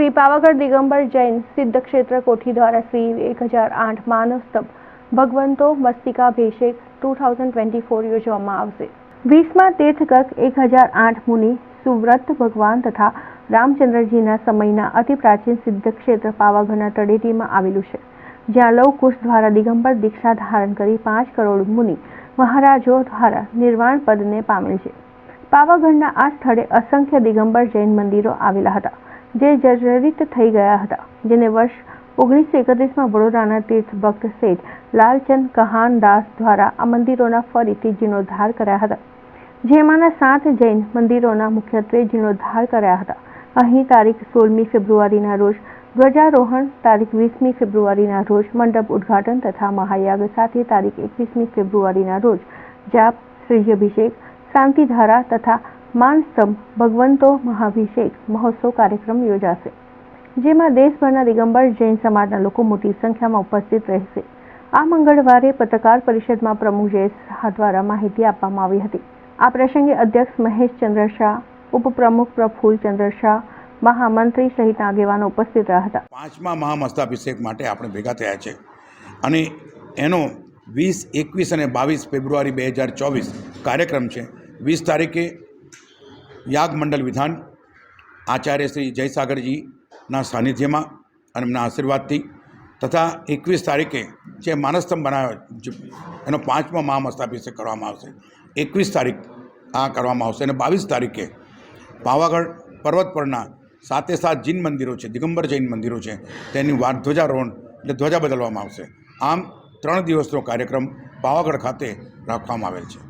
શ્રી પાવાગઢ દિગંબર જૈન સિદ્ધ ક્ષેત્ર કોઠી દ્વારા શ્રી એક હજાર આઠ માનસ્તંભ ભગવંતો મસ્તિકાભિષેક ટુ થાઉઝન્ડ ટ્વેન્ટી ફોર યોજવામાં આવશે. વીસમાં તીર્થકક એક હજાર આઠ મુનિ સુવ્રત ભગવાન તથા રામચંદ્રજીના સમયના અતિ પ્રાચીન સિદ્ધ ક્ષેત્ર પાવાગઢના તળેટીમાં આવેલું છે. જ્યાં લવ કુશ દ્વારા દિગંબર દીક્ષા ધારણ કરી પાંચ કરોડ મુનિ મહારાજો દ્વારા નિર્વાણ પદને પામેલ છે. પાવાગઢના આ સ્થળે અસંખ્ય દિગંબર જૈન મંદિરો આવેલા હતા. જે જર્જરિત થઈ ગયા હતા, જેને વર્ષ ઓગણીસો એકત્રીસમાં વડોદરાના તીર્થ ભક્ત શેઠ લાલચંદ કહાન દાસ દ્વારા આ મંદિરોના ફરીથી જીર્ણોદ્ધાર કર્યા હતા. જેમાંના સાત જૈન મંદિરોના મુખ્યત્વે જીર્ણોદ્ધાર કર્યા હતા. અહીં તારીખ સોળમી ફેબ્રુઆરીના રોજ, ધ્વજારોહણ તારીખ વીસમી ફેબ્રુઆરીના રોજ, મંડપ ઉદ્ઘાટન તથા મહાયાગ સાથે તારીખ એકવીસમી ફેબ્રુઆરીના રોજ, જાપ શ્રીજભિષેક શાંતિધારા તથા માનસ્તંભ ભગવંતો મહાભિષેક મહોત્સવ કાર્યક્રમ યોજાશે, જેમાં દેશભરના દિગંબર જૈન સમાજના લોકો મોટી સંખ્યામાં ઉપસ્થિત રહેશે. આ મંગળવારે પત્રકાર પરિષદમાં પ્રમુખ જયેશ શાહ દ્વારા માહિતી આપવામાં આવી હતી. આ પ્રસંગે અધ્યક્ષ મહેશ ચંદ્ર શાહ, ઉપપ્રમુખ પ્રફુલ ચંદ્ર શાહ, મહામંત્રી સહિત આગેવાનો ઉપસ્થિત રહ્યા હતા. પાંચમા મહામસ્તાભિષેક માટે આપણે ભેગા થયા છે. અને એનો વીસ, એકવીસ અને બાવીસ ફેબ્રુઆરી બે હજાર ચોવીસ કાર્યક્રમ છે. વીસ તારીખે યાગ મંડળ વિધાન આચાર્ય શ્રી જયસાગરજીના સાનિધ્યમાં અને એમના આશીર્વાદથી તથા એકવીસ તારીખે જે માનસ્તંભ બનાવ્યો એનો પાંચમો મહામસ્તાભિષેક કરવામાં આવશે. એકવીસ તારીખ આ કરવામાં આવશે અને બાવીસ તારીખે પાવાગઢ પર્વત પરના સાતે સાત જૈન મંદિરો છે, દિગંબર જૈન મંદિરો છે, તેની વાર ધ્વજારોહણ એટલે ધ્વજા બદલવામાં આવશે. આમ ત્રણ દિવસનો કાર્યક્રમ પાવાગઢ ખાતે રાખવામાં આવેલ છે.